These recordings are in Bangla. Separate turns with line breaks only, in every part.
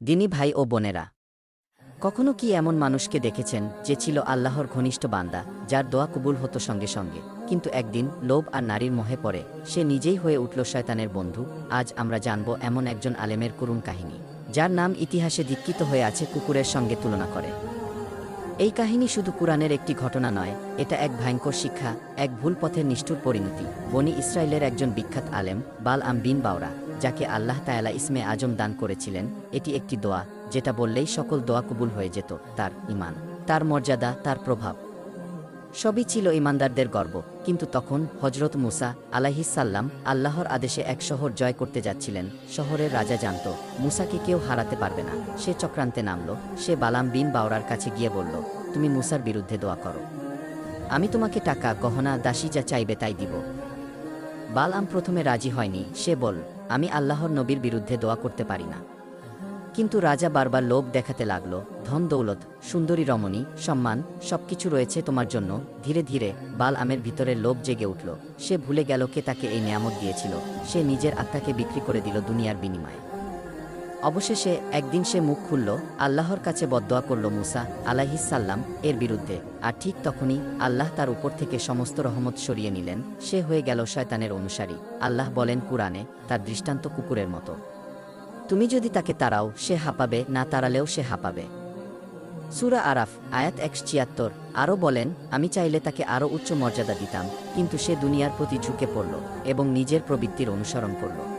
দিনী ভাই ও বোনেরা। কখনো কি এমন মানুষকে দেখেছেন যে ছিল আল্লাহর ঘনিষ্ঠ বান্দা, যার দোয়া কবুল হতো সঙ্গে সঙ্গে? কিন্তু একদিন লোভ আর নারীর মোহে পড়ে, সে নিজেই হয়ে উঠল শয়তানের বন্ধু। আজ আমরা জানব এমন একজন আলেমের করুণ কাহিনী, যার নাম ইতিহাসে দীক্ষিত হয়ে আছে কুকুরের সঙ্গে তুলনা করে। এই কাহিনী শুধু কুরআনের একটি ঘটনা নয়, এটা এক ভয়ঙ্কর শিক্ষা, এক ভুল পথের নিষ্ঠুর পরিণতি। বনি ইসরায়েলের একজন বিখ্যাত আলেম, বাল আম বিন বাওরা যাকে আল্লাহ তায়ালা ইসমে আজম দান করেছিলেন, এটি একটি দোয়া, যেটা বললেই সকল দোয়া কবুল হয়ে যেত, তার ইমান তার মর্যাদা, তার প্রভাব। সবই ছিল ইমানদারদের গর্ব, কিন্তু তখন হজরত মুসা আলাহিসাল্লাম আল্লাহর আদেশে এক শহর জয় করতে যাচ্ছিলেন, শহরের রাজা জানত, মুসাকে কেউ হারাতে পারবে না। সে চক্রান্তে নামল, সে বালাম বিন বাওরার কাছে গিয়ে বলল, তুমি মুসার বিরুদ্ধে দোয়া করো। আমি তোমাকে টাকা, গহনা, দাসী যা চাইবে তাই দিব। বালাম প্রথমে রাজি হয়নি, সে বল আমি আল্লাহর নবীর বিরুদ্ধে দোয়া করতে পারি না। কিন্তু রাজা বারবার লোভ দেখাতে লাগল, ধন দৌলত, সুন্দরী রমণী, সম্মান, সবকিছু রয়েছে তোমার জন্য। ধীরে ধীরে বাল আমের ভিতরে লোভ জেগে উঠল। সে ভুলে গেল কে তাকে এই নিয়ামত দিয়েছিল। সে নিজের আত্মাকে বিক্রি করে দিল দুনিয়ার বিনিময়ে। অবশেষে একদিন সে মুখ খুলল, আল্লাহর কাছে বদদোয়া করল মুসা আলাহিসাল্লাম এর বিরুদ্ধে, আর ঠিক তখনই আল্লাহ তার উপর থেকে সমস্ত রহমত সরিয়ে নিলেন। সে হয়ে গেল শয়তানের অনুসারী। আল্লাহ বলেন কুরআনে, তার দৃষ্টান্ত কুকুরের মতো। তুমি যদি তাকে তাড়াও, সে হাঁপাবে, না তাড়ালেও সে হাঁপাবে। সুরা আরাফ, আয়াত একশ ছিয়াত্তর, আরও বলেন, আমি চাইলে তাকে আরও উচ্চ মর্যাদা দিতাম, কিন্তু সে দুনিয়ার প্রতি ঝুঁকে পড়ল এবং নিজের প্রবৃত্তির অনুসরণ করল।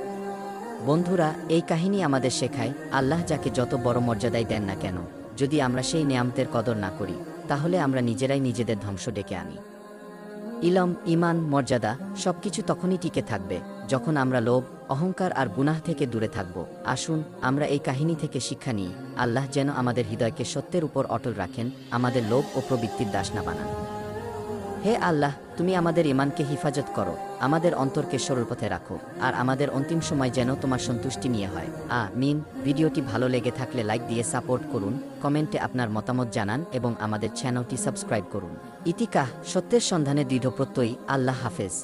বন্ধুরা, এই কাহিনী আমাদের শেখায়, আল্লাহ যাকে যত বড় মর্যাদাই দেন না কেন, যদি আমরা সেই নিয়ামতের কদর না করি, তাহলে আমরা নিজেরাই নিজেদের ধ্বংস ডেকে আনি। ইলম ইমান মর্যাদা, সবকিছু তখনই টিকে থাকবে, যখন আমরা লোভ, অহংকার আর গুনাহ থেকে দূরে থাকব। আসুন, আমরা এই কাহিনী থেকে শিক্ষা নিই, আল্লাহ যেন আমাদের হৃদয়কে সত্যের উপর অটল রাখেন, আমাদের লোভ ও প্রবৃত্তির দাস না বানান। হে আল্লাহ, তুমি আমাদের ইমানকে হিফাজত করো, আমাদের অন্তরকে সরল পথে রাখো, আর আমাদের অন্তিম সময় যেন তোমার সন্তুষ্টি নিয়ে হয়। আ মিন ভিডিওটি ভালো লেগে থাকলে লাইক দিয়ে সাপোর্ট করুন, কমেন্টে আপনার মতামত জানান এবং আমাদের চ্যানেলটি সাবস্ক্রাইব করুন। ইতিকাহ, সত্যের সন্ধানে দৃঢ় প্রত্যয়ী আল্লাহ হাফেজ।